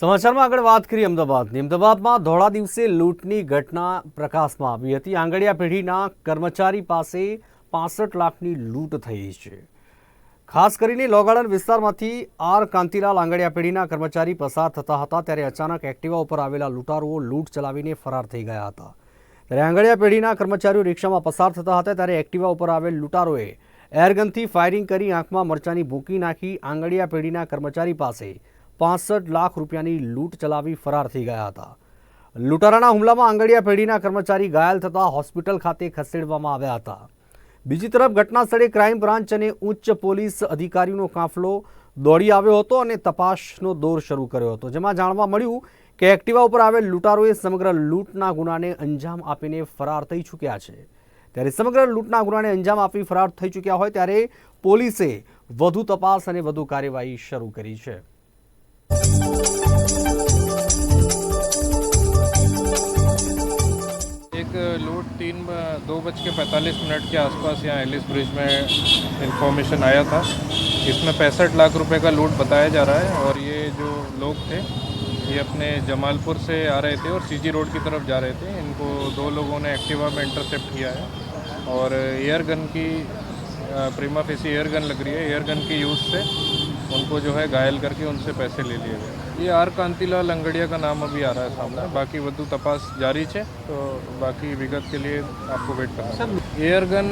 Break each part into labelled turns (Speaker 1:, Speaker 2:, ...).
Speaker 1: સમાચારમાં આગળ વાત કરીએ અમદાવાદની. અમદાવાદમાં ધોળા દિવસે લૂંટની ઘટના પ્રકાશમાં આવી હતી. આંગડિયા પેઢીના કર્મચારી પાસે પાસઠ લાખની લૂંટ થઈ છે. ખાસ કરીને લોગાર્ડન વિસ્તારમાંથી આર કાંતિલાલ આંગડિયા પેઢીના કર્મચારી પસાર થતા હતા ત્યારે અચાનક એક્ટિવા ઉપર આવેલા લૂંટારુઓ લૂંટ ચલાવીને ફરાર થઈ ગયા હતા. ત્યારે આંગડિયા પેઢીના કર્મચારીઓ રિક્ષામાં પસાર થતા હતા ત્યારે એક્ટિવા ઉપર આવેલ લૂંટારોએ એરગનથી ફાયરિંગ કરી આંખમાં મરચાની ભૂકી નાખી આંગડિયા પેઢીના કર્મચારી પાસે પાસઠ લાખ રૂપિયાની લૂંટ ચલાવી ફરાર થઈ ગયા હતા. લૂંટારાના હુમલામાં આંગડિયા પેઢીના કર્મચારી ઘાયલ થતા હોસ્પિટલ ખાતે ખસેડવામાં આવ્યા હતા. બીજી તરફ ઘટના સ્થળે ક્રાઇમ બ્રાન્ચ અને ઉચ્ચ પોલીસ અધિકારીનો કાફલો દોડી આવ્યો હતો અને તપાસનો દોર શરૂ કર્યો હતો, જેમાં જાણવા મળ્યું કે એક્ટિવા ઉપર આવેલ લૂંટારોએ સમગ્ર લૂંટના ગુનાને અંજામ આપીને ફરાર થઈ ચૂક્યા છે. ત્યારે સમગ્ર લૂંટના ગુનાને અંજામ આપી ફરાર થઈ ચૂક્યા હોય ત્યારે પોલીસે વધુ તપાસ અને વધુ કાર્યવાહી શરૂ કરી છે.
Speaker 2: एक लूट तीन दो बज के पैंतालीस मिनट के आसपास यहाँ एलिस ब्रिज में इंफॉर्मेशन आया था। इसमें पैंसठ लाख रुपए का लूट बताया जा रहा है और ये जो लोग थे, ये अपने जमालपुर से आ रहे थे और सीजी रोड की तरफ़ जा रहे थे। इनको दो लोगों ने एक्टिवा में इंटरसेप्ट किया है और एयर गन की प्रीमा फेसी एयर गन लग रही है। एयर गन की यूज़ से उनको जो है घायल करके उनसे पैसे ले लिए गए ये आर कांतिलाल अंगड़िया का नाम अभी आ रहा है सामने बाकी વધુ તપાસ જારી છે तो बाकी विगत के लिए आपको वेट करना है एयर गन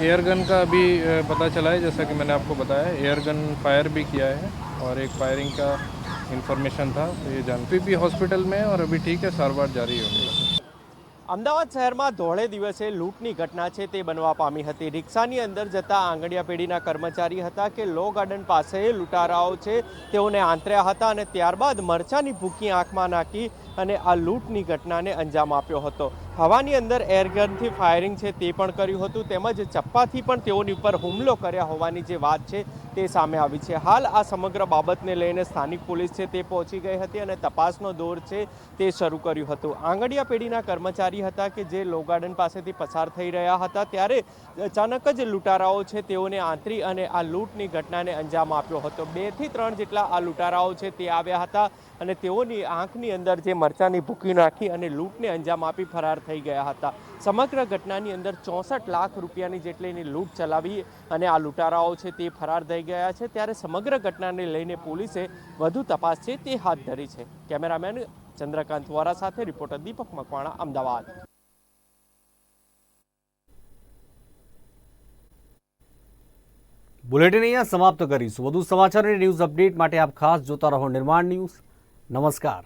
Speaker 2: एयर गन का अभी अ, पता चला है जैसा कि मैंने आपको बताया एयर गन फायर भी किया है और एक फायरिंग का इंफॉर्मेशन था तो ये जान भी हॉस्पिटल में है और अभी ठीक है सारवार जारी होगी
Speaker 3: અમદાવાદ શહેરમાં ધોળે દિવસે લૂંટની ઘટના છે તે બનવા પામી હતી. રિક્ષાની અંદર જતા આંગડિયા પેઢીના કર્મચારી હતા કે લો ગાર્ડન પાસે લૂંટારાઓ છે. તેઓને આંતર્યા હતા અને ત્યારબાદ મરચાની ભૂકી આંખમાં નાખી અને આ લૂંટની ઘટનાને અંજામ આપ્યો હતો. હવાની અંદર એરગનથી ફાયરિંગ છે તે પણ કર્યું હતું, તેમજ ચપ્પાથી પણ તેઓની ઉપર હુમલો કર્યા હોવાની જે વાત છે તે સામે આવી છે. હાલ આ સમગ્ર બાબતને લઈને સ્થાનિક પોલીસ છે તે પહોંચી ગઈ હતી અને તપાસનો દોર છે તે શરૂ કર્યું હતું. આંગડિયા પેઢીના કર્મચારી હતા કે જે લો ગાર્ડન પાસેથી પસાર થઈ રહ્યા હતા, ત્યારે અચાનક જ લૂંટારાઓ છે તેઓને આંતરી અને આ લૂંટની ઘટનાને અંજામ આપ્યો હતો. બેથી ત્રણ જેટલા આ લૂંટારાઓ છે તે આવ્યા હતા અને તેઓની આંખની અંદર જે મરચાની ભૂકી નાખી અને લૂંટને અંજામ આપી ફરાર થઈ ગયા હતા. સમગ્ર ઘટનાની અંદર ચોસઠ લાખ રૂપિયાની જેટલીની લૂંટ ચલાવી અને આ લૂંટારાઓ છે તે ફરાર થઈ ગયા છે. ત્યારે સમગ્ર ઘટનાને લઈને પોલીસે વધુ તપાસ છે તે હાથ ધરી છે. કેમેરામેન ચંદ્રકાંત વોરા સાથે રિપોર્ટર દીપક મકવાણા, અમદાવાદ.
Speaker 1: બુલેટિન અહીંયા સમાપ્ત કરીશું. વધુ સમાચાર અને ન્યૂઝ અપડેટ માટે આપ ખાસ જોતા રહો નિર્માણ ન્યૂઝ. નમસ્કાર.